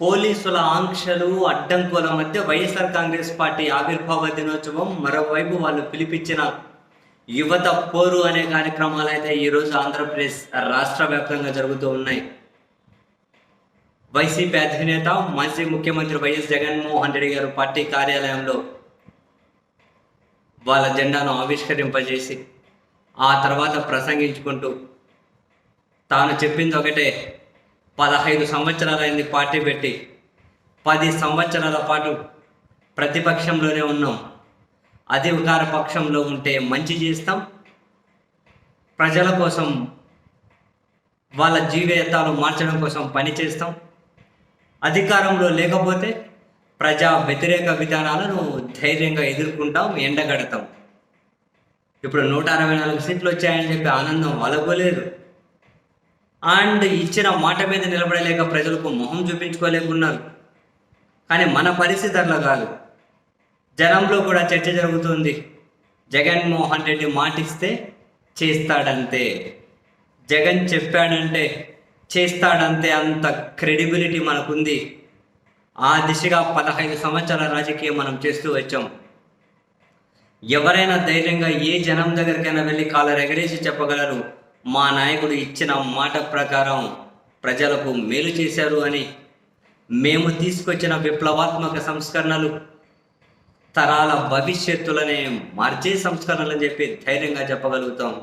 పోలీసుల ఆంక్షలు అడ్డంకుల మధ్య వైఎస్ఆర్ కాంగ్రెస్ పార్టీ ఆవిర్భావ దినోత్సవం మరోవైపు వాళ్ళు పిలిపించిన యువత పోరు అనే కార్యక్రమాలు అయితే ఈరోజు ఆంధ్రప్రదేశ్ రాష్ట్ర వ్యాప్తంగా జరుగుతూ ఉన్నాయి. వైసీపీ అధినేత మాజీ ముఖ్యమంత్రి వైఎస్ జగన్మోహన్ రెడ్డి గారు పార్టీ కార్యాలయంలో వాళ్ళ జెండాను ఆవిష్కరింపజేసి ఆ తర్వాత ప్రసంగించుకుంటూ తాను చెప్పింది ఒకటే పదహైదు సంవత్సరాలైంది పార్టీ పెట్టి. పది సంవత్సరాల పాటు ప్రతిపక్షంలోనే ఉన్నాం. అధికార పక్షంలో ఉంటే మంచి చేస్తాం. ప్రజల కోసం వాళ్ళ జీవితాలు మార్చడం కోసం పని చేస్తాం. అధికారంలో లేకపోతే ప్రజా వ్యతిరేక విధానాలను ధైర్యంగా ఎదుర్కొంటాం ఎండగడతాం. ఇప్పుడు నూట అరవై నాలుగు సీట్లు వచ్చాయని చెప్పి ఆనందం వలగలేదు అండ్ ఇచ్చిన మాట మీద నిలబడలేక ప్రజలకు మొహం చూపించుకోలేకున్నారు. కానీ మన పరిస్థితి అట్లా కాదు. జనంలో కూడా చర్చ జరుగుతుంది. జగన్మోహన్ రెడ్డి మాటిస్తే చేస్తాడంతే. జగన్ చెప్పాడంటే చేస్తాడంతే అంత క్రెడిబిలిటీ మనకుంది. ఆ దిశగా పదహైదు సంవత్సరాల రాజకీయం మనం చేస్తూ వచ్చాం. ఎవరైనా ధైర్యంగా ఏ జనం దగ్గరికైనా వెళ్ళి కాలర్ ఎగరేసి చెప్పగలరు. మా నాయకుడు ఇచ్చిన మాట ప్రకారం ప్రజలకు మేలు చేశారు అని మేము తీసుకొచ్చిన విప్లవాత్మక సంస్కరణలు తరాల భవిష్యత్తులనే మార్చే సంస్కరణలు అని చెప్పి ధైర్యంగా చెప్పగలుగుతాం.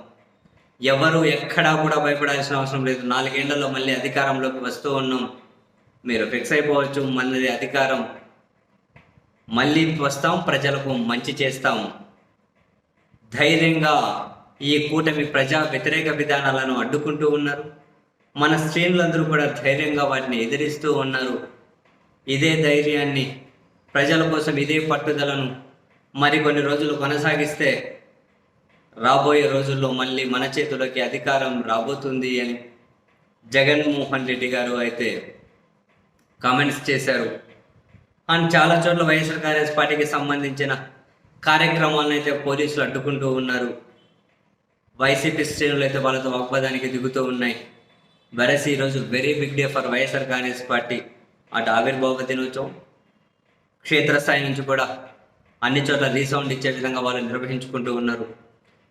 ఎవరు ఎక్కడా కూడా భయపడాల్సిన అవసరం లేదు. నాలుగేళ్ళలో మళ్ళీ అధికారంలోకి వస్తూ ఉన్నాం. మీరు ఫిక్స్ అయిపోవచ్చు మనది అధికారం. మళ్ళీ వస్తాం ప్రజలకు మంచి చేస్తాం. ధైర్యంగా ఈ కూటమి ప్రజా వ్యతిరేక విధానాలను అడ్డుకుంటూ ఉన్నారు. మన శ్రేణులందరూ కూడా ధైర్యంగా వాటిని ఎదిరిస్తూ ఉన్నారు. ఇదే ధైర్యాన్ని ప్రజల కోసం ఇదే పట్టుదలను మరికొన్ని రోజులు కొనసాగిస్తే రాబోయే రోజుల్లో మళ్ళీ మన చేతులకి అధికారం రాబోతుంది అని జగన్మోహన్ రెడ్డి గారు అయితే కామెంట్స్ చేశారు. అండ్ చాలా చోట్ల వైఎస్ఆర్ కాంగ్రెస్ పార్టీకి సంబంధించిన కార్యక్రమాలను అయితే పోలీసులు అడ్డుకుంటూ ఉన్నారు. వైసీపీ శ్రేణులు అయితే వాళ్ళతో వాగ్వాదానికి దిగుతూ ఉన్నాయి. వెరసి ఈరోజు very big day for YSR Congress party. అటు ఆవిర్భావ దినోత్సవం క్షేత్రస్థాయి నుంచి కూడా అన్ని చోట్ల రీసౌండ్ ఇచ్చే విధంగా వాళ్ళు నిర్వహించుకుంటూ ఉన్నారు.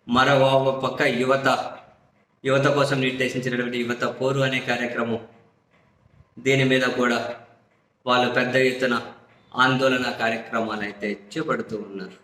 మరో పక్క యువత యువత కోసం నిర్దేశించినటువంటి యువత పోరు అనే కార్యక్రమం దీని మీద కూడా వాళ్ళు పెద్ద ఎత్తున ఆందోళన కార్యక్రమాలు అయితే చేపడుతూ ఉన్నారు.